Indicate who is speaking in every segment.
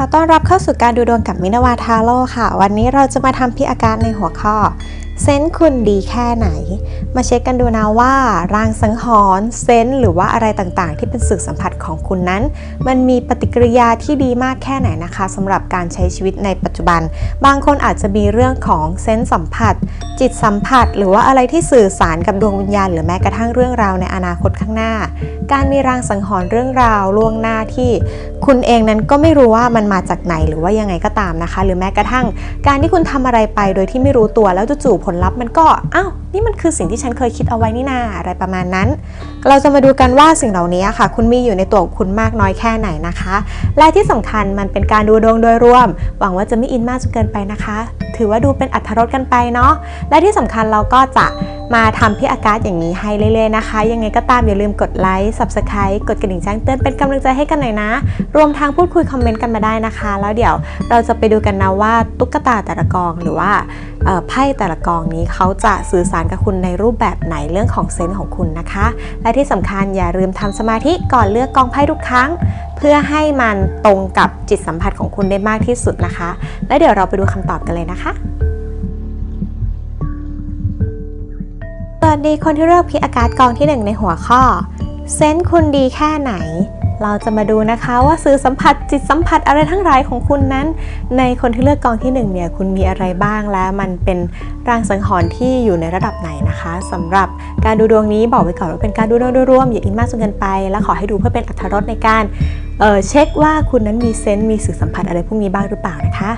Speaker 1: ขอต้อนรับเข้าสู่การดูดวงกับมินาวาทาโร่ค่ะ วันนี้เราจะมาทำพิอาการในหัวข้อ เซนคุณดีแค่ไหน มาเช็คกันดูนะว่า รางสังหรณ์เซนส์หรือว่าอะไรต่างๆ ที่เป็นสื่อสัมผัสของคุณนั้น มันมีปฏิกิริยาที่ดีมากแค่ไหนนะคะสำหรับการใช้ชีวิตในปัจจุบัน บางคนอาจจะมีเรื่องของเซนส์สัมผัส จิตสัมผัส หรือว่าอะไรที่สื่อสารกับดวงวิญญาณ หรือแม้กระทั่งเรื่องราวในอนาคตข้างหน้า การมีรางสังหรณ์เรื่องราวล่วงหน้าที่คุณเองนั้นก็ไม่รู้ว่ามันมาจากไหนหรือว่ายังไงก็ตามนะคะ หรือแม้กระทั่ง การที่คุณทำอะไรไปโดยที่ไม่รู้ตัวแล้วจู่ๆผลลัพธ์มันก็อ้าวนี่มันคือสิ่งที่ฉันเคยคิดเอาไว้นี่นาอะไรประมาณนั้น เราจะมาดูกันว่าสิ่งเหล่านี้ค่ะ คุณมีอยู่ในตัวคุณมากน้อยแค่ไหนนะคะ และที่สำคัญมันเป็นการดูดวงโดยรวม หวังว่าจะไม่อินมากจนเกินไปนะคะ ถือว่าดูเป็นอัธรสกันไปเนาะและที่สำคัญเราก็จะมาทำพี่อากาศอย่างนี้ให้เรื่อยๆนะคะ ยังไงก็ตามอย่าลืมกดไลค์ subscribe กดกระดิ่งแจ้งเตือนเป็นกำลังใจให้กันหน่อยนะ รวมทางพูดคุยคอมเมนต์กันมาได้นะคะ แล้วเดี๋ยวเราจะไปดูกันนะว่าตุ๊กตาแต่ละกองหรือว่าไพ่แต่ละกองนี้เขาจะสื่อสารกับคุณในรูปแบบไหนเรื่องของเซนส์ของคุณนะคะ และที่สำคัญอย่าลืมทำสมาธิก่อนเลือกกองไพ่ทุกครั้ง เพื่อให้มันตรงกับจิตสัมผัสของคุณได้มากที่สุดนะคะ และเดี๋ยวเราไปดูคำตอบกันเลยนะคะสวัสดีคนที่เลือกพิอากาศกองที่ 1 ในหัวข้อเซนส์คุณดีแค่ไหน เราจะมาดูนะคะว่าสื่อสัมผัสจิตสัมผัสอะไรทั้งหลายของคุณนั้น ในคนที่เลือกกองที่1เนี่ยคุณมีอะไรบ้างและมันเป็นรางสังหรณ์ที่อยู่ในระดับไหนนะคะสำหรับการดูดวงนี้บอกไว้ก่อนว่าเป็นการดูดวงโดยรวมอย่าอินมากจนเกินไป และขอให้ดูเพื่อเป็นอรรถรสในการ เเช็คว่าคุณนั้นมีเซนต์มีสื่อสัมผัสอะไรพวกนี้บ้างหรือเปล่านะคะ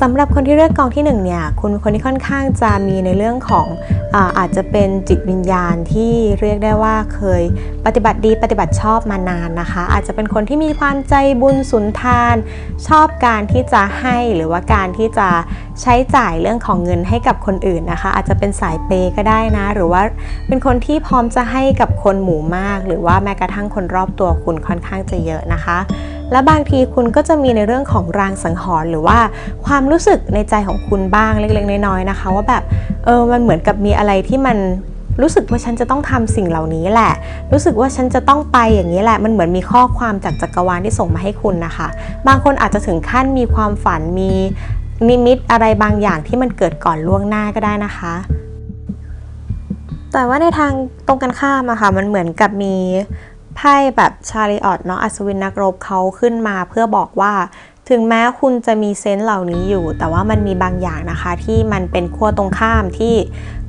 Speaker 1: สำหรับคนที่เลือกกองที่หนึ่งเนี่ยคุณเป็นคนที่ค่อนข้างจะมีในเรื่องของอาอาจจะเป็นจิตวิญญาณที่เรียกได้ว่าเคยปฏิบัติดีปฏิบัติชอบมานานนะคะ อาจจะเป็นคนที่มีความใจบุญสุนทาน ชอบการที่จะให้หรือว่าการที่จะ ใช้จ่ายเรื่องของเงินให้กับคนอื่นนะคะ อาจจะเป็นสายเปย์ก็ได้นะ หรือว่าเป็นคนที่พร้อมจะให้กับคนหมู่มาก หรือว่าแม้กระทั่งคนรอบตัวคุณค่อนข้างจะเยอะนะคะ และบางทีคุณก็จะมีในเรื่องของรางสังหรณ์หรือว่าความรู้สึกในใจของคุณบ้างเล็กๆน้อยๆนะคะ ว่าแบบเออมันเหมือนกับมีอะไรที่มันรู้สึกว่าฉันจะต้องทำสิ่งเหล่านี้แหละ รู้สึกว่าฉันจะต้องไปอย่างนี้แหละ มันเหมือนมีข้อความจากจักรวาลที่ส่งมาให้คุณนะคะ บางคนอาจจะถึงขั้นมีความฝัน มี นิมิตอะไรบางอย่างที่มันเกิดก่อนล่วงหน้าก็ได้นะคะ แต่ว่าในทางตรงกันข้ามอะค่ะ มันเหมือนกับมีไพ่แบบชาริออตเนาะอัศวินนักรบเขาขึ้นมาเพื่อบอกว่า ถึงแม้คุณจะมีเซนส์เหล่านี้อยู่ แต่ว่ามันมีบางอย่างนะคะ ที่มันเป็นขั้วตรงข้ามที่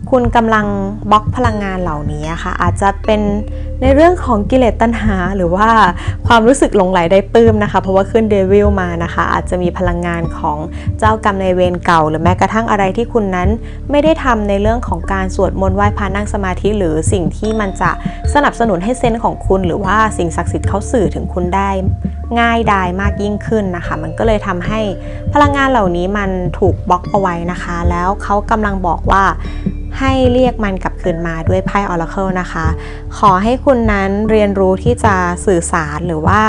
Speaker 1: คุณกำลังบล็อกพลังงานเหล่านี้ค่ะ อาจจะเป็นในเรื่องของกิเลสตัณหา หรือว่าความรู้สึกหลงไหลได้ปลื้มนะคะ เพราะว่าขึ้นเดวิลมานะคะ อาจจะมีพลังงานของเจ้ากรรมในเวรเก่า หรือแม้กระทั่งอะไรที่คุณนั้นไม่ได้ทำในเรื่องของการสวดมนต์ไหว้พระนั่งสมาธิหรือสิ่งที่มันจะสนับสนุนให้เซนส์ของคุณ หรือว่าสิ่งศักดิ์สิทธิ์เขาสื่อถึงคุณได้ง่ายดายมากยิ่งขึ้นนะคะ มันก็เลยทำให้พลังงานเหล่านี้มันถูกบล็อกเอาไว้นะคะ แล้วเขากำลังบอกว่า ให้เรียกมันกลับคืนมาด้วยไพ่ออร์เคิลนะคะ ขอให้คุณนั้นเรียนรู้ที่จะสื่อสารหรือว่า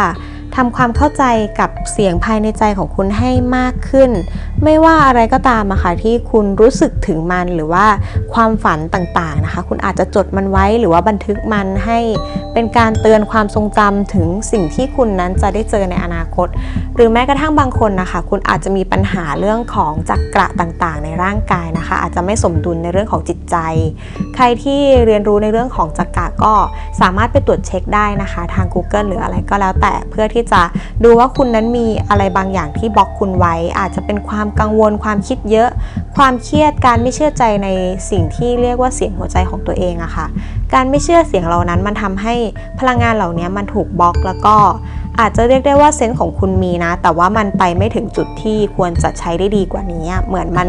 Speaker 1: ทำความเข้าใจกับเสียงภายในใจของคุณให้มากขึ้น ไม่ว่าอะไรก็ตามอะค่ะที่คุณรู้สึกถึงมันหรือว่าความฝันต่างๆนะคะ คุณอาจจะจดมันไว้หรือว่าบันทึกมันให้เป็นการเตือนความทรงจำถึงสิ่งที่คุณนั้นจะได้เจอในอนาคต หรือแม้กระทั่งบางคนนะคะ คุณอาจจะมีปัญหาเรื่องของจักระต่างๆ ในร่างกายนะคะ อาจจะไม่สมดุลในเรื่องของจิตใจ ใครที่เรียนรู้ในเรื่องของจักระก็สามารถไปตรวจเช็คได้นะคะ ทาง Google หรืออะไรก็แล้วแต่เพื่อที่จะดูว่าคุณนั้นมีอะไรบางอย่างที่บล็อกคุณไว้ อาจจะเป็นความกังวลความคิดเยอะ ความเครียดการไม่เชื่อใจในสิ่งที่เรียกว่าเสียงหัวใจของตัวเองอะค่ะ การไม่เชื่อเสียงเหล่านั้นมันทำให้พลังงานเหล่านี้มันถูกบล็อกแล้วก็อาจจะเรียกได้ว่าเซนส์ของคุณมีนะ แต่ว่ามันไปไม่ถึงจุดที่ควรจะใช้ได้ดีกว่านี้ เหมือนมัน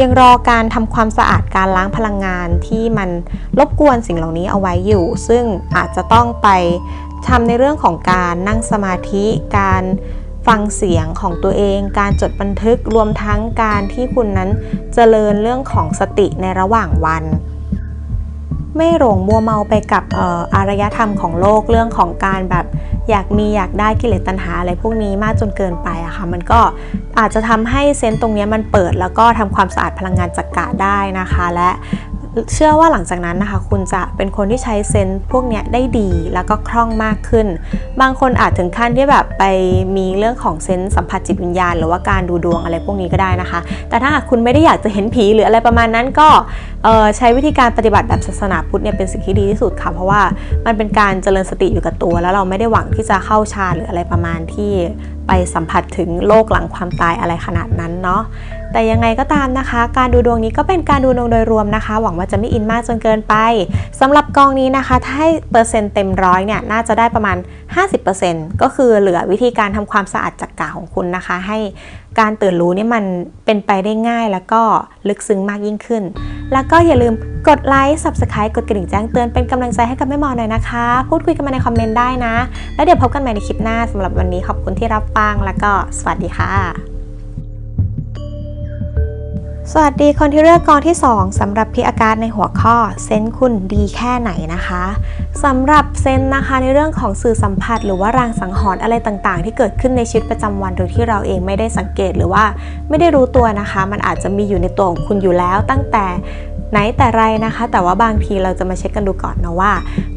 Speaker 1: ยังรอการทำความสะอาดการล้างพลังงานที่มันรบกวนสิ่งเหล่านี้เอาไว้อยู่ ซึ่งอาจจะต้องไป ทำในเรื่องของการนั่งสมาธิการฟังเสียงของตัวเอง การจดบันทึกรวมทั้งการที่คุณนั้นเจริญเรื่องของสติในระหว่างวัน ไม่หลงมัวเมาไปกับอออารยธรรมของโลกเรื่องของการแบบอยากมีอยากได้กิเลสตัณหาอะไรพวกนี้มากจนเกินไปอะค่ะมันก็อาจจะทำให้เซนต์ตรงนี้มันเปิดแล้วก็ทำความสะอาดพลังงานจักระได้นะคะ และ เชื่อว่าหลังจากนั้นนะคะ คุณจะเป็นคนที่ใช้เซนส์พวกนี้ได้ดีแล้วก็คล่องมากขึ้น บางคนอาจถึงขั้นที่แบบไปมีเรื่องของเซนส์สัมผัสจิตวิญญาณ หรือว่าการดูดวงอะไรพวกนี้ก็ได้นะคะ แต่ถ้าหากคุณไม่ได้อยากจะเห็นผีหรืออะไรประมาณนั้นก็ใช้วิธีการปฏิบัติแบบศาสนาพุทธเนี่ยเป็นสิ่งที่ดีที่สุดค่ะ เพราะว่ามันเป็นการเจริญสติอยู่กับตัว แล้วเราไม่ได้หวังที่จะเข้าฌานหรืออะไรประมาณที่ไปสัมผัสถึงโลกหลังความตายอะไรขนาดนั้นเนาะ แต่ยังไงก็ตามนะคะ การดูดวงนี้ก็เป็นการดูดวงโดยรวมนะคะ หวังว่าจะไม่อินมากจนเกินไปสำหรับกองนี้นะคะถ้าให้เปอร์เซ็นต์เต็มร้อยเนี่ยน่าจะได้ประมาณ 50%ก็คือเหลือวิธีการทำความสะอาดจักระของคุณนะคะ ให้การตื่นรู้เนี่ยมันเป็นไปได้ง่ายแล้วก็ลึกซึ้งมากยิ่งขึ้น แล้วก็อย่าลืมกดไลค์ Subscribe กดกระดิ่งแจ้งเตือนเป็นกำลังใจให้กับแม่หมอหน่อยนะคะ พูดคุยกันมาในคอมเมนต์ได้นะ แล้วเดี๋ยวพบกันใหม่ในคลิปหน้าสำหรับวันนี้ขอบคุณที่รับฟังแล้วก็สวัสดีค่ะ สวัสดีคนที่เลือกกองที่ 2สำหรับพี่อาการในหัวข้อเซนคุณดีแค่ไหนนะคะสำหรับเซนนะคะในเรื่องของสื่อสัมผัส หรือว่ารางสังหรณ์อะไรต่างๆ ที่เกิดขึ้นในชีวิตประจำวันโดยที่เราเองไม่ได้สังเกตหรือว่าไม่ได้รู้ตัวนะคะ มันอาจจะมีอยู่ในตัวของคุณอยู่แล้วตั้งแต่ไหนแต่ไรนะคะ แต่ว่าบางทีเราจะมาเช็คกันดูก่อนนะว่า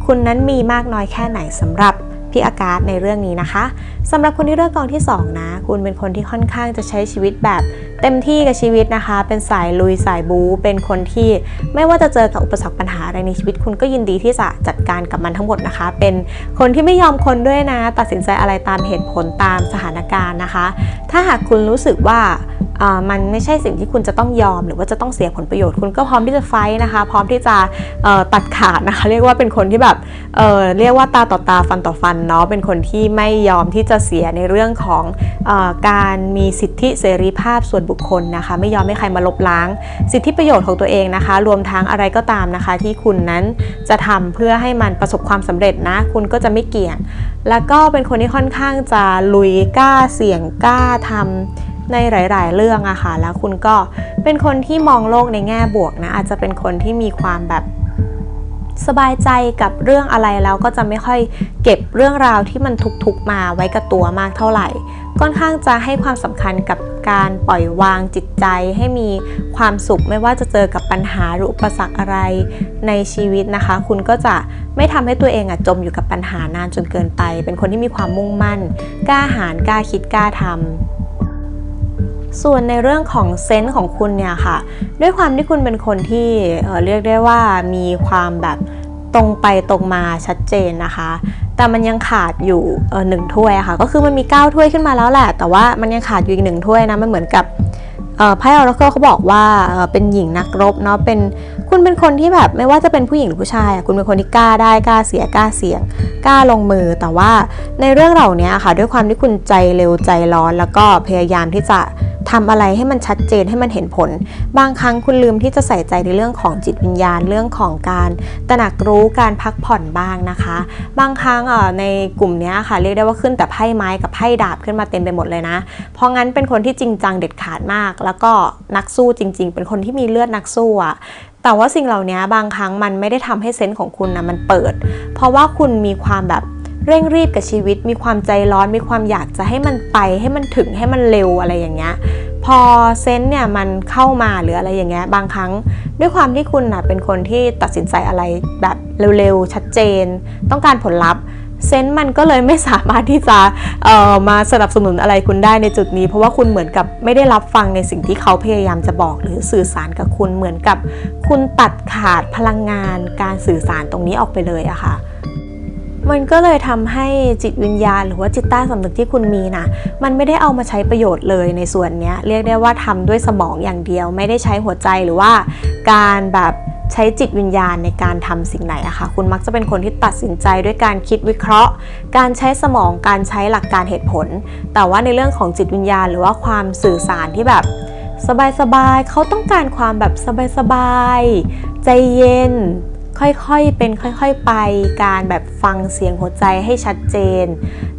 Speaker 1: คุณนั้นมีมากน้อยแค่ไหนสำหรับ พี่อากาศในเรื่องนี้นะคะสำหรับคนที่เลือกกองที่สองนะ คุณเป็นคนที่ค่อนข้างจะใช้ชีวิตแบบเต็มที่กับชีวิตนะคะ เป็นสายลุยสายบู๊เป็นคนที่ไม่ว่าจะเจอกับอุปสรรคปัญหาอะไรในชีวิต คุณก็ยินดีที่จะจัดการกับมันทั้งหมดนะคะ เป็นคนที่ไม่ยอมคนด้วยนะ ตัดสินใจอะไรตามเหตุผลตามสถานการณ์นะคะ ถ้าหากคุณรู้สึกว่ามันไม่ใช่สิ่งที่คุณจะต้องยอม หรือว่าจะต้องเสียผลประโยชน์คุณก็พร้อมที่จะไฟนะคะ พร้อมที่จะตัดขาดนะคะ เรียกว่าเป็นคนที่แบบเเรียกว่าตาต่อตาฟันต่อฟันเนาะเป็นคนที่ไม่ยอมที่จะเสียในเรื่องของอการมีสิทธิเสรีภาพส่วนบุคคลนะคะ ไม่ยอมให้ใครมาลบล้าง สิทธิประโยชน์ของตัวเองนะคะ รวมทั้งอะไรก็ตามนะคะ ที่คุณนั้นจะทำเพื่อให้มันประสบความสำเร็จนะ คุณก็จะไม่เกี่ยง แล้วก็เป็นคนที่ค่อนข้างจะลุยกล้าเสี่ยงกล้าทำในหลาย ๆ เรื่องอะค่ะ แล้วคุณก็เป็นคนที่มองโลกในแง่บวกนะ อาจจะเป็นคนที่มีความแบบ สบายใจกับเรื่องอะไรแล้วก็จะไม่ค่อยเก็บเรื่องราวที่มันทุกๆมาไว้กับตัวมากเท่าไหร่ค่อนข้างจะให้ความสำคัญกับการปล่อยวางจิตใจให้มีความสุขไม่ว่าจะเจอกับปัญหาหรืออุปสรรคอะไรในชีวิตนะคะ คุณก็จะไม่ทำให้ตัวเองอะจมอยู่กับปัญหานานจนเกินไป เป็นคนที่มีความมุ่งมั่น กล้าหาญกล้าคิดกล้าทำ ส่วนในเรื่องของเซนส์ของคุณเนี่ยค่ะ ด้วยความที่คุณเป็นคนที่เเรียกได้ว่ามีความแบบตรงไปตรงมาชัดเจนนะคะ แต่มันยังขาดอยู่หนึ่งถ้วยค่ะ ก็คือมันมี 9 ถ้วยขึ้นมาแล้วแหละ แต่ว่ามันยังขาดอยู่อีกหนึ่งถ้วยนะ มันเหมือนกับไพ่ออร์เคิลเขาบอกว่าเเป็นหญิงนักรบเนาะ เป็น คุณเป็นคนที่แบบไม่ว่าจะเป็นผู้หญิงหรือผู้ชายคุณเป็นคนที่กล้าได้กล้าเสียกล้าเสี่ยงกล้าลงมือ แต่ว่าในเรื่องเหล่านี้ค่ะ ด้วยความที่คุณใจเร็วใจร้อน แล้วก็พยายามที่จะทำอะไรให้มันชัดเจนให้มันเห็นผล บางครั้งคุณลืมที่จะใส่ใจในเรื่องของจิตวิญญาณเรื่องของการตระหนักรู้การพักผ่อนบ้างนะคะ บางครั้งในกลุ่มนี้ค่ะเรียกได้ว่าขึ้นแต่ไพ่ไม้กับไพ่ดาบขึ้นมาเต็มไปหมดเลยนะ เพราะงั้นเป็นคนที่จริงจังเด็ดขาดมาก แล้วก็นักสู้จริง ๆ เป็นคนที่มีเลือดนักสู้อะ แต่ว่าสิ่งเหล่านี้บางครั้งมันไม่ได้ทำให้เซนส์ของคุณนะมันเปิด เพราะว่าคุณมีความแบบเร่งรีบกับชีวิต มีความใจร้อน มีความอยากจะให้มันไป ให้มันถึง ให้มันเร็วอะไรอย่างเงี้ย พอเซนส์เนี่ยมันเข้ามาหรืออะไรอย่างเงี้ย บางครั้งด้วยความที่คุณน่ะเป็นคนที่ตัดสินใจอะไรแบบเร็วๆ ชัดเจน ต้องการผลลัพธ์ เซนส์มันก็เลยไม่สามารถที่จะเอ่อมาสนับสนุนอะไรคุณได้ในจุดนี้ เพราะว่าคุณเหมือนกับไม่ได้รับฟังในสิ่งที่เขาพยายามจะบอก หรือสื่อสารกับคุณเหมือนกับ คุณตัดขาดพลังงานการสื่อสารตรงนี้ออกไปเลยอะค่ะมันก็เลยทำให้จิตวิญญาณ หรือว่าจิตใต้สำนึกที่คุณมีนะมันไม่ได้เอามาใช้ประโยชน์เลยในส่วนนี้เรียกได้ว่าทำด้วยสมองอย่างเดียว ไม่ได้ใช้หัวใจหรือว่าการแบบ ใช้จิตวิญญาณในการทำสิ่งไหนอะค่ะคุณมักจะเป็นคนที่ตัดสินใจด้วยการคิดวิเคราะห์ การใช้สมองการใช้หลักการเหตุผล แต่ว่าในเรื่องของจิตวิญญาณ หรือว่าความสื่อสารที่แบบสบายๆเขาต้องการความแบบสบายๆใจเย็น ค่อยๆเป็นค่อย ๆไปการแบบฟังเสียงหัวใจให้ชัดเจน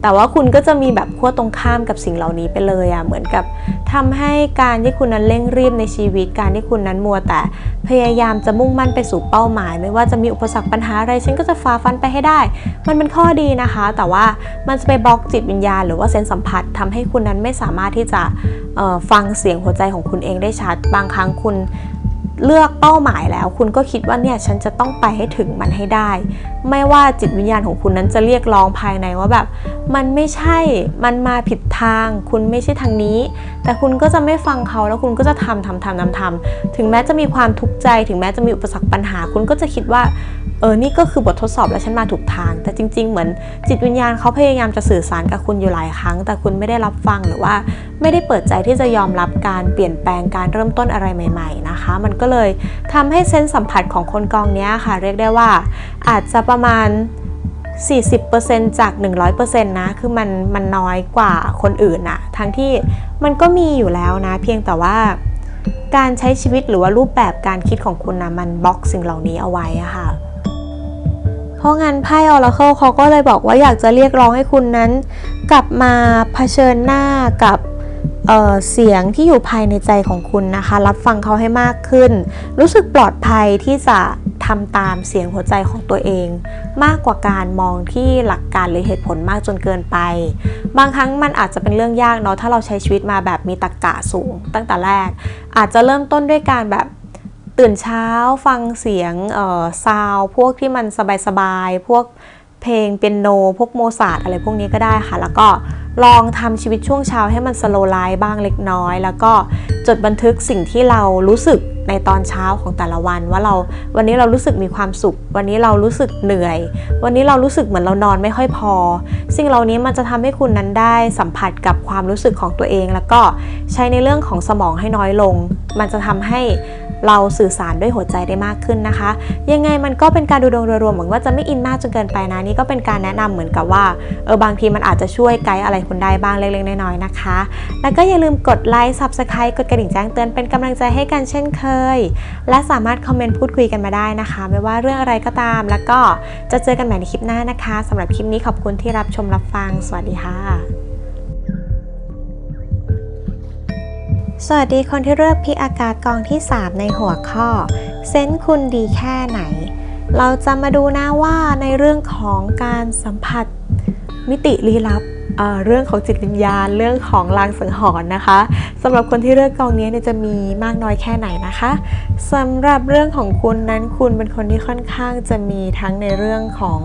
Speaker 1: แต่ว่าคุณก็จะมีแบบขั้วตรงข้ามกับสิ่งเหล่านี้ไปเลยอะ่ะเหมือนกับทำให้การที่คุณนั้นเร่งรีบในชีวิต การที่คุณนั้นมัวแต่พยายามจะมุ่งมั่นไปสู่เป้าหมาย ไม่ว่าจะมีอุปสรรคปัญหาอะไรฉันก็จะฝ่าฟันไปให้ได้ มันเป็นข้อดีนะคะ แต่ว่ามันจะไปบล็อกจิตวิญญาณ หรือว่าเซนสัมผัสทำให้คุณนั้นไม่สามารถที่จะฟังเสียงหัวใจของคุณเองได้ชัด บางครั้งคุณ เลือกเป้าหมายแล้ว คุณก็คิดว่าเนี่ยฉันจะต้องไปให้ถึงมันให้ได้ ไม่ว่าจิตวิญญาณของคุณนั้นจะเรียกร้องภายในว่าแบบ มันไม่ใช่มันมาผิดทาง คุณไม่ใช่ทางนี้ แต่คุณก็จะไม่ฟังเขาแล้วคุณก็จะทำทำทำทำทำถึงแม้จะมีความทุกข์ใจ ถึงแม้จะมีอุปสรรคปัญหา คุณก็จะคิดว่า เออ นี่ก็คือบททดสอบแล้วฉันมาถูกทาง แต่จริง ๆ เหมือนจิตวิญญาณเขาพยายามจะสื่อสารกับคุณอยู่หลายครั้ง แต่คุณไม่ได้รับฟังหรือว่าไม่ได้เปิดใจที่จะยอมรับการเปลี่ยนแปลงการเริ่มต้นอะไรใหม่ ๆ นะคะ มันก็เลยทำให้เซนสัมผัสของคนกองเนี้ยค่ะ เรียกได้ว่า อาจจะประมาณ 40%จาก 100%นะ คือมันมันน้อยกว่าคนอื่นอะทั้งที่มันก็มีอยู่แล้วนะ เพียงแต่ว่าการใช้ชีวิตหรือว่ารูปแบบการคิดของคุณนะมันบล็อกสิ่งเหล่านี้เอาไว้อะค่ะ เพราะงั้นไพ่ออราเคิลเขาก็เลยบอกว่าอยากจะเรียกร้องให้คุณนั้น กลับมาเผชิญหน้ากับเเสียงที่อยู่ภายในใจของคุณนะคะ รับฟังเขาให้มากขึ้น รู้สึกปลอดภัยที่จะทำตามเสียงหัวใจของตัวเอง มากกว่าการมองที่หลักการหรือเหตุผลมากจนเกินไป บางครั้งมันอาจจะเป็นเรื่องยากเนาะถ้าเราใช้ชีวิตมาแบบมีตรรกะสูง ตั้งแต่แรก อาจจะเริ่มต้นด้วยการแบบ ตื่นเช้าฟังเสียงเอ่อซาวพวกที่มันสบายๆ พวกเพลงเปียโน พวกโมซาร์ทอะไรพวกนี้ก็ได้ค่ะ แล้วก็ลองทำชีวิตช่วงเช้าให้มันสโลไลฟ์บ้างเล็กน้อย แล้วก็จดบันทึกสิ่งที่เรารู้สึกในตอนเช้าของแต่ละวัน ว่าเราวันนี้เรารู้สึกมีความสุข วันนี้เรารู้สึกเหนื่อย วันนี้เรารู้สึกเหมือนเรานอนไม่ค่อยพอ สิ่งเหล่านี้มันจะทำให้คุณนั้นได้สัมผัสกับความรู้สึกของตัวเอง แล้วก็ใช้ในเรื่องของสมองให้น้อยลง มันจะทำให้ เราสื่อสารด้วยหัวใจได้มากขึ้นนะคะ ยังไงมันก็เป็นการดูดวงโดยรวมเหวังว่าจะไม่อินมากจนเกินไปนะนี่ก็เป็นการแนะนำเหมือนกับว่าเออบางทีมันอาจจะช่วยไกด์อะไรคุณได้บ้างเล็กๆน้อยๆนะคะ แล้วก็อย่าลืมกดไลค์ Subscribe กดกระดิ่งแจ้งเตือนเป็นกำลังใจให้กันเช่นเคย และสามารถคอมเมนต์พูดคุยกันมาได้นะคะ ไม่ว่าเรื่องอะไรก็ตาม แล้วก็จะเจอกันใหม่ในคลิปหน้านะคะสำหรับคลิปนี้ขอบคุณที่รับชมรับฟัง สวัสดีค่ะ สวัสดีคนที่เลือกพิอากาศกองที่ 3 ในหัวข้อ เซนส์คุณดีแค่ไหน เราจะมาดูนะว่าในเรื่องของการสัมผัสมิติลี้ลับเเรื่องของจิตวิญญาณ เรื่องของลางสังหรณ์นะคะสำหรับคนที่เลือกกองนี้จะมีมากน้อยแค่ไหนนะคะสำหรับเรื่องของคุณนั้นคุณเป็นคนที่ค่อนข้างจะมีทั้งในเรื่องของ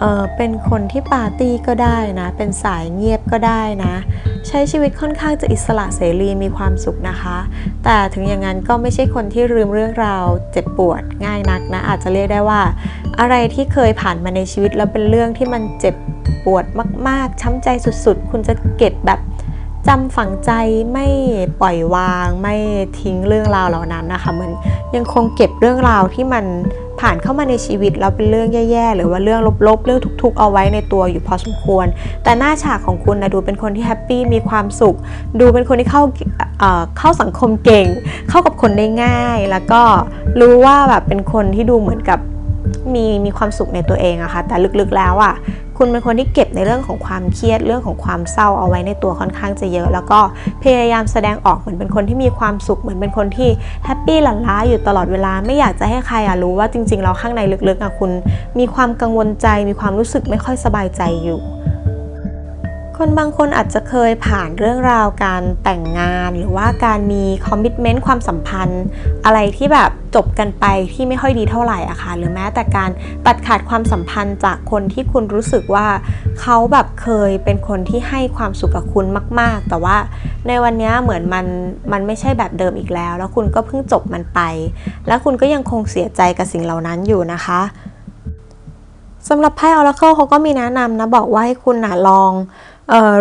Speaker 1: เออเป็นคนที่ปาร์ตี้ก็ได้นะ เป็นสายเงียบก็ได้นะ ช้ชีวิตค่อนข้างจะอิสระเสรีมีความสุขนะคะ แต่ถึงอย่างนั้นก็ไม่ใช่คนที่ลืมเรื่องราวเจ็บปวดง่ายนักนะ อาจจะเรียกได้ว่า อะไรที่เคยผ่านมาในชีวิตแล้วเป็นเรื่องที่มันเจ็บปวดมาก ๆ ช้ำใจสุด ๆ คุณจะเก็บแบบจำฝังใจไม่ปล่อยวาง ไม่ทิ้งเรื่องราวเหล่านั้นนะคะเหมือนยังคงเก็บเรื่องราวที่มัน ผ่านเข้ามาในชีวิตแล้วเป็นเรื่องแย่ๆ หรือว่าเรื่องลบๆ เรื่องทุกๆ เอาไว้ในตัวอยู่พอสมควร แต่หน้าฉากของคุณนะดูเป็นคนที่แฮปปี้มีความสุข ดูเป็นคนที่เข้าเข้าสังคมเก่ง เข้ากับคนได้ง่าย แล้วก็รู้ว่าแบบเป็นคนที่ดูเหมือนกับ มีมีความสุขในตัวเองอะค่ะแต่ลึกๆแล้วอะคุณเป็นคนที่เก็บในเรื่องของความเครียดเรื่องของความเศร้าเอาไว้ในตัวค่อนข้างจะเยอะ แล้วก็พยายามแสดงออกเหมือนเป็นคนที่มีความสุขเหมือนเป็นคนที่แฮปปี้หลั่นล้าอยู่ตลอดเวลาไม่อยากจะให้ใครอะรู้ว่าจริงๆเราข้างในลึกๆอะคุณ มีความกังวลใจมีความรู้สึกไม่ค่อยสบายใจอยู่ คนบางคนอาจจะเคยผ่านเรื่องราวการแต่งงาน หรือว่าการมีคอมมิชเมนต์ความสัมพันธ์ อะไรที่แบบจบกันไปที่ไม่ค่อยดีเท่าไหร่อะค่ะ หรือแม้แต่การตัดขาดความสัมพันธ์จากคนที่คุณรู้สึกว่า เขาแบบเคยเป็นคนที่ให้ความสุขกับคุณมาก ๆ แต่ว่าในวันนี้เหมือนมันมันไม่ใช่แบบเดิมอีกแล้ว แล้วคุณก็เพิ่งจบมันไป แล้วคุณก็ยังคงเสียใจกับสิ่งเหล่านั้นอยู่นะคะสำหรับไพ่ Oracle เขาก็มีแนะนำนะบอกว่าให้คุณนะลอง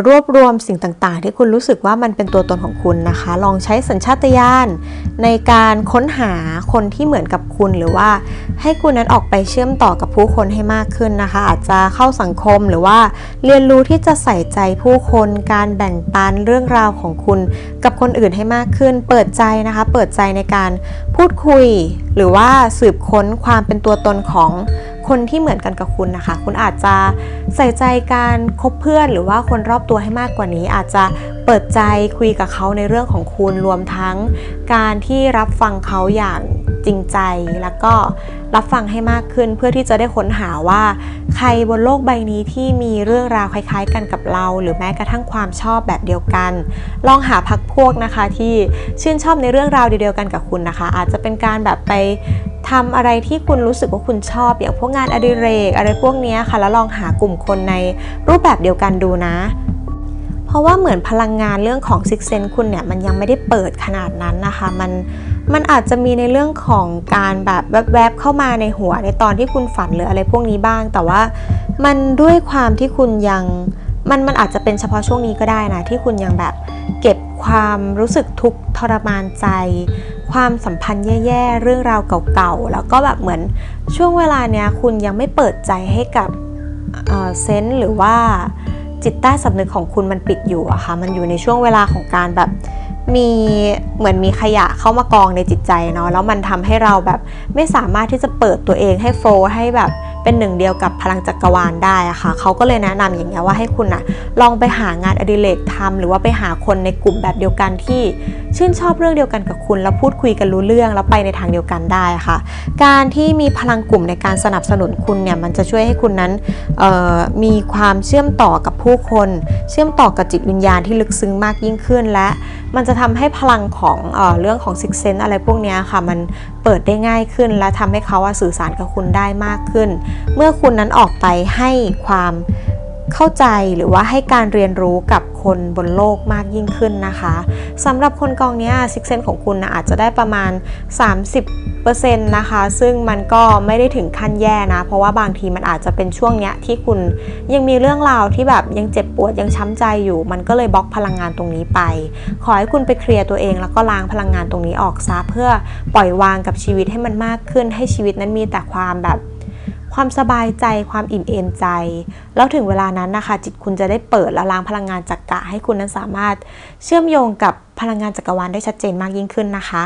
Speaker 1: รวบรวมสิ่งต่างๆ ที่คุณรู้สึกว่ามันเป็นตัวตนของคุณนะคะ ลองใช้สัญชาตญาณในการค้นหาคนที่เหมือนกับคุณหรือว่า ให้คุณนั้นออกไปเชื่อมต่อกับผู้คนให้มากขึ้นนะคะ อาจจะเข้าสังคมหรือว่าเรียนรู้ที่จะใส่ใจผู้คนการแบ่งปันเรื่องราวของคุณ กับคนอื่นให้มากขึ้น เปิดใจนะคะ เปิดใจในการพูดคุย หรือว่าสืบค้นความเป็นตัวตนของ คนที่เหมือนกันกับคุณนะคะ คุณอาจจะใส่ใจการคบเพื่อน หรือว่าคนรอบตัวให้มากกว่านี้ อาจจะเปิดใจคุยกับเขาในเรื่องของคุณรวมทั้งการที่รับฟังเขาอย่าง จริงใจ แล้วก็รับฟังให้มากขึ้นเพื่อที่จะได้ค้นหาว่า ใครบนโลกใบนี้ที่มีเรื่องราวคล้ายๆ กันกับเรา หรือแม้กระทั่งความชอบแบบเดียวกัน ลองหาพักพวกนะคะที่ชื่นชอบในเรื่องราวเดียวกันกับคุณนะคะ อาจจะเป็นการแบบไปทำอะไรที่คุณรู้สึกว่าคุณชอบ อย่างพวกงานอดิเรก อะไรพวกนี้ค่ะแล้วลองหากลุ่มคนในรูปแบบเดียวกันดูนะเพราะว่าเหมือนพลังงานเรื่องของซิกเซนคุณเนี่ยมันยังไม่ได้เปิดขนาดนั้นนะคะ มัน มันอาจจะมีในเรื่องของการแบบแวบๆเข้ามาในหัวในตอนที่คุณฝันหรืออะไรพวกนี้บ้าง แต่ว่ามันด้วยความที่คุณยังมันมันอาจจะเป็นเฉพาะช่วงนี้ก็ได้นะที่คุณยังแบบเก็บความรู้สึกทุกข์ทรมานใจ ความสัมพันธ์แย่ๆ เรื่องราวเก่าๆ แล้วก็แบบเหมือนช่วงเวลาเนี้ยคุณยังไม่เปิดใจให้กับเเซนส์หรือว่าจิตใต้สำนึกของคุณมันปิดอยู่อะค่ะมันอยู่ในช่วงเวลาของการแบบ มีเหมือนมีขยะเข้ามากองในจิตใจเนาะแล้วมันทำให้เราแบบไม่สามารถที่จะเปิดตัวเองให้โฟล์ให้แบบ เป็นหนึ่งเดียวกับพลังจักรวาลได้อะค่ะเขาก็เลยแนะนำอย่างเงี้ยว่าให้คุณอะลองไปหางานอดิเรกทำหรือว่าไปหาคนในกลุ่มแบบเดียวกันที่ชื่นชอบเรื่องเดียวกันกับคุณ แล้วพูดคุยกันรู้เรื่องแล้วไปในทางเดียวกันได้ค่ะ การที่มีพลังกลุ่มในการสนับสนุนคุณเนี่ยมันจะช่วยให้คุณนั้นมีความเชื่อมต่อกับผู้คน เชื่อมต่อกับจิตวิญญาณที่ลึกซึ้งมากยิ่งขึ้นและมันจะทำให้พลังของเออเรื่องของซิกเซนอะไรพวกนี้ค่ะมัน เปิดได้ง่ายขึ้น และทำให้เขาอะสื่อสารกับคุณได้มากขึ้น เมื่อคุณนั้นออกไปให้ความ เข้าใจหรือว่าให้การเรียนรู้กับคนบนโลกมากยิ่งขึ้นนะคะสำหรับคนกองนี้ซิกเซนของคุณนะอาจจะได้ประมาณ 30%นะคะ ซึ่งมันก็ไม่ได้ถึงขั้นแย่นะ เพราะว่าบางทีมันอาจจะเป็นช่วงเนี้ยที่คุณยังมีเรื่องราวที่แบบยังเจ็บปวดยังช้ำใจอยู่ มันก็เลยบล็อกพลังงานตรงนี้ไป ขอให้คุณไปเคลียร์ตัวเอง แล้วก็ล้างพลังงานตรงนี้ออกซะเพื่อปล่อยวางกับชีวิตให้มันมากขึ้น ให้ชีวิตนั้นมีแต่ความแบบ ความสบายใจความอิ่มเอมใจ แล้วถึงเวลานั้นนะคะ จิตคุณจะได้เปิดและล้างพลังงานจักกะให้คุณนั้นสามารถเชื่อมโยงกับพลังงานจักรวาลได้ชัดเจนมากยิ่งขึ้นนะคะ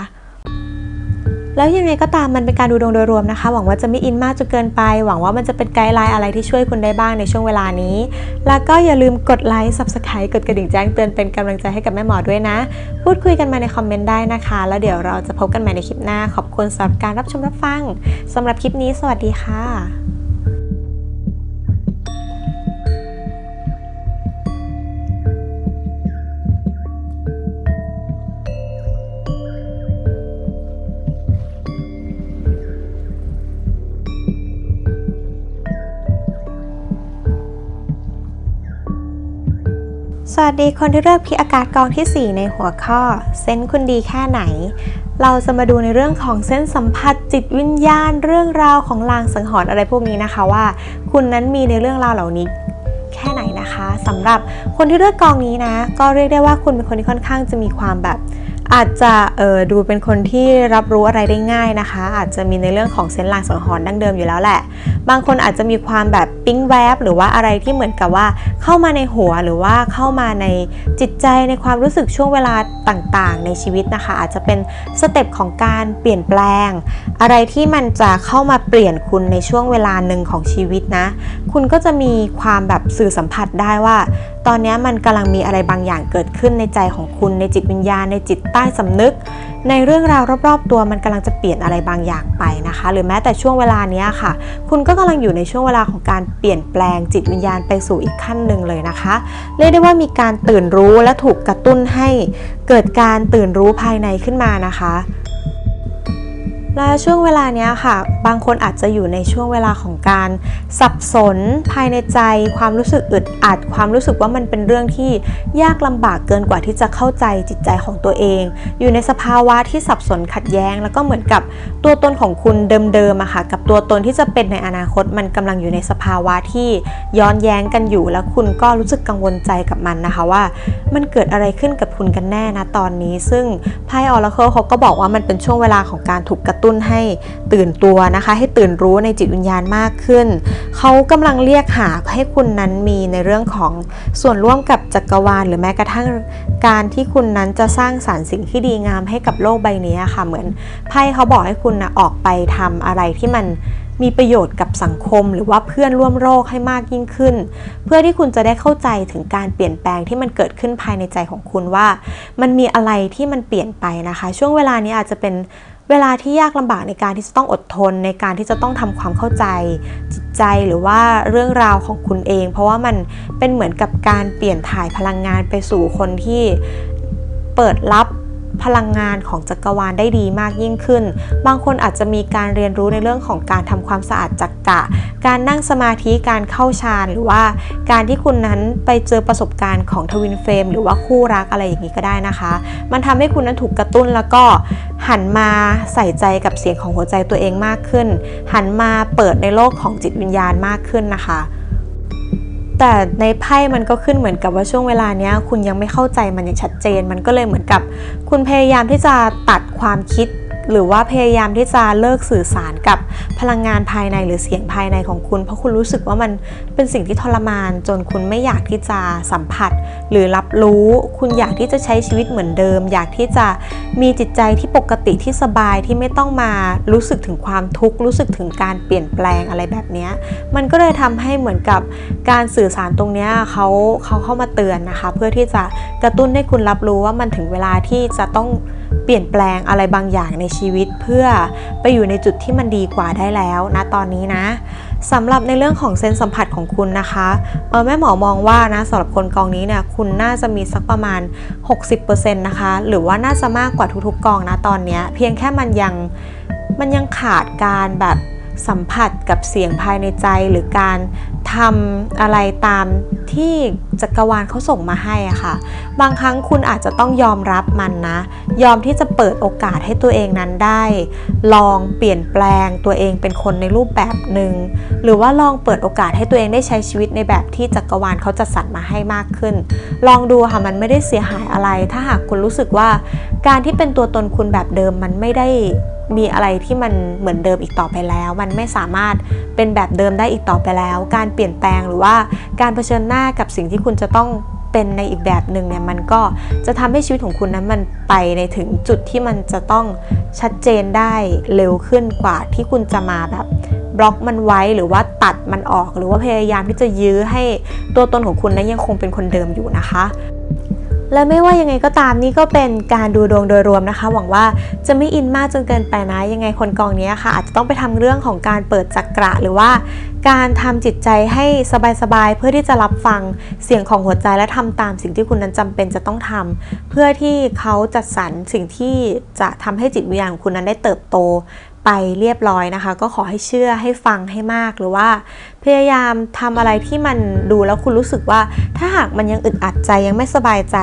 Speaker 1: แล้วยังไงก็ตามมันเป็นการดูดวงโดยรวมนะคะ หวังว่าจะไม่อินมากจนเกินไป หวังว่ามันจะเป็นไกด์ไลน์อะไรที่ช่วยคุณได้บ้างในช่วงเวลานี้ แล้วก็อย่าลืมกดไลค์ subscribe กดกระดิ่งแจ้งเตือนเป็นกำลังใจให้กับแม่หมอด้วยนะ พูดคุยกันมาในคอมเมนต์ได้นะคะ แล้วเดี๋ยวเราจะพบกันใหม่ในคลิปหน้า ขอบคุณสำหรับการรับชมรับฟังสำหรับคลิปนี้ สวัสดีค่ะ สวัสดีคนที่เลือกพิอากาศกองทีสี่ 4 ในหัวข้อ เซนคุณดีแค่ไหน เราจะมาดูในเรื่องของเส้นสัมผัสจิตวิญญาณ เรื่องราวของลางสังหรณ์อะไรพวกนี้นะคะว่า คุณนั้นมีในเรื่องราวเหล่านี้แค่ไหนนะคะสำหรับคนที่เลือกกองนี้นะ ก็เรียกได้ว่าคุณเป็นคนที่ค่อนข้างจะมีความแบบ อาจจะเออดูเป็นคนที่รับรู้อะไรได้ง่ายนะคะ อาจจะมีในเรื่องของเซนลางสังหรณ์ดั้งเดิมอยู่แล้วแหละ บางคนอาจจะมีความแบบปิ๊งแวบหรือว่าอะไรที่เหมือนกับว่าเข้ามาในหัวหรือว่าเข้ามาในจิตใจในความรู้สึกช่วงเวลาต่างๆ ในชีวิตนะคะ อาจจะเป็นสเต็ปของการเปลี่ยนแปลง อะไรที่มันจะเข้ามาเปลี่ยนคุณในช่วงเวลาหนึ่งของชีวิตนะ คุณก็จะมีความแบบสื่อสัมผัสได้ว่า ตอนนี้มันกำลังมีอะไรบางอย่างเกิดขึ้นในใจของคุณในจิตวิญญาณในจิตใต้สำนึก ในเรื่องราวรอบๆ ตัวมันกำลังจะเปลี่ยนอะไรบางอย่างไปนะคะ หรือแม้แต่ช่วงเวลานี้ค่ะ คุณก็กำลังอยู่ในช่วงเวลาของการเปลี่ยนแปลงจิตวิญญาณไปสู่อีกขั้นหนึ่งเลยนะคะเรียกได้ว่ามีการตื่นรู้และถูกกระตุ้นให้เกิดการตื่นรู้ภายในขึ้นมานะคะ และช่วงเวลาเนี้ยค่ะ บางคนอาจจะอยู่ในช่วงเวลาของการสับสนภายในใจ ความรู้สึกอึดอัด ความรู้สึกว่ามันเป็นเรื่องที่ยากลำบากเกินกว่าที่จะเข้าใจจิตใจของตัวเอง อยู่ในสภาวะที่สับสนขัดแย้ง แล้วก็เหมือนกับตัวตนของคุณเดิมๆอะค่ะ กับตัวตนที่จะเป็นในอนาคต มันกำลังอยู่ในสภาวะที่ย้อนแย้งกันอยู่ แล้วคุณก็รู้สึกกังวลใจกับมันนะคะว่า มันเกิดอะไรขึ้นกับคุณกันแน่นะตอนนี้ ซึ่งไพ่ออร์เคิลเขาก็บอกว่ามันเป็นช่วงเวลาของการถูกกระตุ้นให้ตื่นตัวนะคะ ให้ตื่นรู้ในจิตวิญญาณมากขึ้น เขากำลังเรียกหาให้คุณนั้นมีในเรื่องของส่วนร่วมกับจักรวาล หรือแม้กระทั่งการที่คุณนั้นจะสร้างสารรค์สิ่งที่ดีงามให้กับโลกใบนี้ค่ะ เหมือนไพ่เขาบอกให้คุณนะออกไปทำอะไรที่มันมีประโยชน์กับสังคมหรือว่าเพื่อนร่วมโลกให้มากยิ่งขึ้น เพื่อที่คุณจะได้เข้าใจถึงการเปลี่ยนแปลงที่มันเกิดขึ้นภายในใจของคุณว่า มันมีอะไรที่มันเปลี่ยนไปนะคะ ช่วงเวลานี้อาจจะเป็น เวลาที่ยากลำบากในการที่จะต้องอดทนในการที่จะต้องทำความเข้าใจ จิตใจหรือว่าเรื่องราวของคุณเอง เพราะว่ามันเป็นเหมือนกับการเปลี่ยนถ่ายพลังงานไปสู่คนที่เปิดรับ พลังงานของจักรวาลได้ดีมากยิ่งขึ้น บางคนอาจจะมีการเรียนรู้ในเรื่องของการทำความสะอาดจักกะ การนั่งสมาธิการเข้าฌานหรือว่าการที่คุณนั้นไปเจอประสบการณ์ของทวินเฟรมหรือว่าคู่รักอะไรอย่างนี้ก็ได้นะคะ มันทำให้คุณนั้นถูกกระตุ้นแล้วก็หันมาใส่ใจกับเสียงของหัวใจตัวเองมากขึ้น หันมาเปิดในโลกของจิตวิญญาณมากขึ้นนะคะ แต่ในไพ่มันก็ขึ้นเหมือนกับว่าช่วงเวลาเนี้ย คุณยังไม่เข้าใจมันอย่างชัดเจน มันก็เลยเหมือนกับ คุณพยายามที่จะตัดความคิด หรือว่าพยายามที่จะเลิกสื่อสารกับพลังงานภายในหรือเสียงภายในของคุณ เพราะคุณรู้สึกว่ามันเป็นสิ่งที่ทรมาน จนคุณไม่อยากที่จะสัมผัส หรือรับรู้ คุณอยากที่จะใช้ชีวิตเหมือนเดิม อยากที่จะมีจิตใจที่ปกติที่สบายที่ไม่ต้องมารู้สึกถึงความทุกข์รู้สึกถึงการเปลี่ยนแปลงอะไรแบบนี้มันก็เลยทำให้เหมือนกับการสื่อสารตรงนี้เขาเขาเข้ามาเตือนนะคะ เพื่อที่จะกระตุ้นให้คุณรับรู้ว่ามันถึงเวลาที่จะต้อง เปลี่ยนแปลงอะไรบางอย่างในชีวิตเพื่อไปอยู่ในจุดที่มันดีกว่าได้แล้วนะตอนนี้นะสำหรับในเรื่องของเซนสัมผัสของคุณนะคะเออแม่หมอมองว่านะสำหรับคนกองนี้เนี่ยคุณน่าจะมีสักประมาณ 60%นะคะหรือว่าน่าจะมากกว่าทุกๆกองนะตอนนี้เพียงแค่มันยังมันยังขาดการแบบ สัมผัสกับเสียงภายในใจหรือการทำอะไรตามที่จักรวาลเขาส่งมาให้อะค่ะ บางครั้งคุณอาจจะต้องยอมรับมันนะ ยอมที่จะเปิดโอกาสให้ตัวเองนั้นได้ ลองเปลี่ยนแปลงตัวเองเป็นคนในรูปแบบหนึ่งหรือว่าลองเปิดโอกาสให้ตัวเองได้ใช้ชีวิตในแบบที่จักรวาลเขาจัดสรรมาให้มากขึ้น ลองดูค่ะมันไม่ได้เสียหายอะไร ถ้าหากคุณรู้สึกว่าการที่เป็นตัวตนคุณแบบเดิมมันไม่ได้ มีอะไรที่มันเหมือนเดิมอีกต่อไปแล้ว มันไม่สามารถเป็นแบบเดิมได้อีกต่อไปแล้ว การเปลี่ยนแปลงหรือว่าการเผชิญหน้ากับสิ่งที่คุณจะต้องเป็นในอีกแบบหนึ่งเนี่ยมันก็จะทำให้ชีวิตของคุณนั้นมันไปในถึงจุดที่มันจะต้องชัดเจนได้เร็วขึ้นกว่าที่คุณจะมาแบบบล็อกมันไว้หรือว่าตัดมันออก หรือว่าพยายามที่จะยื้อให้ตัวตนของคุณนั้นยังคงเป็นคนเดิมอยู่นะคะ และไม่ว่ายังไงก็ตามนี่ก็เป็นการดูดวงโดยรวมนะคะ หวังว่าจะไม่อินมากจนเกินไปนะยังไงคนกองนี้ค่ะ อาจจะต้องไปทำเรื่องของการเปิดจักระหรือว่าการทำจิตใจให้สบายๆ เพื่อที่จะรับฟังเสียงของหัวใจและทำตามสิ่งที่คุณนั้นจำเป็นจะต้องทำเพื่อที่เขาจัดสรรสิ่งที่จะทำให้จิตวิญญาณของคุณนั้นได้เติบโตไปเรียบร้อยนะคะ ก็ขอให้เชื่อให้ฟังให้มากหรือว่าพยายามทำอะไรที่มันดูแล้วคุณรู้สึกว่า ถ้าหากมันยังอึดอัดใจยังไม่สบายใจ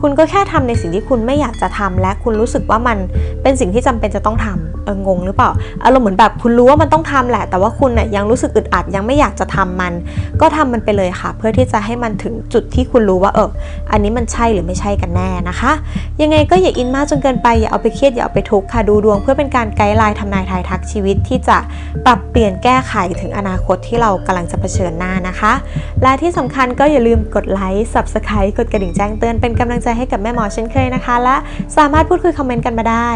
Speaker 1: คุณก็แค่ทำในสิ่งที่คุณไม่อยากจะทำและคุณรู้สึกว่ามันเป็นสิ่งที่จำเป็นจะต้องทำเอองงหรือเปล่าอารมณ์เหมือนแบบคุณรู้ว่ามันต้องทำแหละ แต่ว่าคุณน่ยยังรู้สึกอึดอัดยังไม่อยากจะทำมัน ก็ทำมันไปเลยค่ะ เพื่อที่จะให้มันถึงจุดที่คุณรู้ว่าเอออันนี้มันใช่หรือไม่ใช่กันแน่นะคะ ยังไงก็อย่าอินมากจนเกินไปอย่าเอาไปเครียดอย่าเอาไปทุกข์ค่ะดูดวง เพื่อเป็นการไกด์ไลน์ทำนายทายทักชีวิตที่จะปรับเปลี่ยนแก้ไขถึงอนาคตที่เรารากำลังจะเผชิญหน้านะคะ และที่สำคัญก็อย่าลืมกดไลค์ subscribe กดกระดิ่งแจ้งเตือนเป็นกำลังใจให้กับแม่หมอเช่นเคยนะคะ และสามารถพูดคุยคอมเมนต์กันมาได้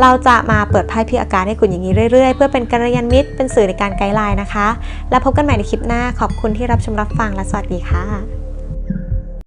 Speaker 1: เราจะมาเปิดไพ่พิอาการให้คุณอย่างนี้เรื่อยๆ เพื่อเป็นกัลยาณมิตรเป็นสื่อในการไกด์ไลน์นะคะ และพบกันใหม่ในคลิปหน้าขอบคุณที่รับชมรับฟังและสวัสดีค่ะ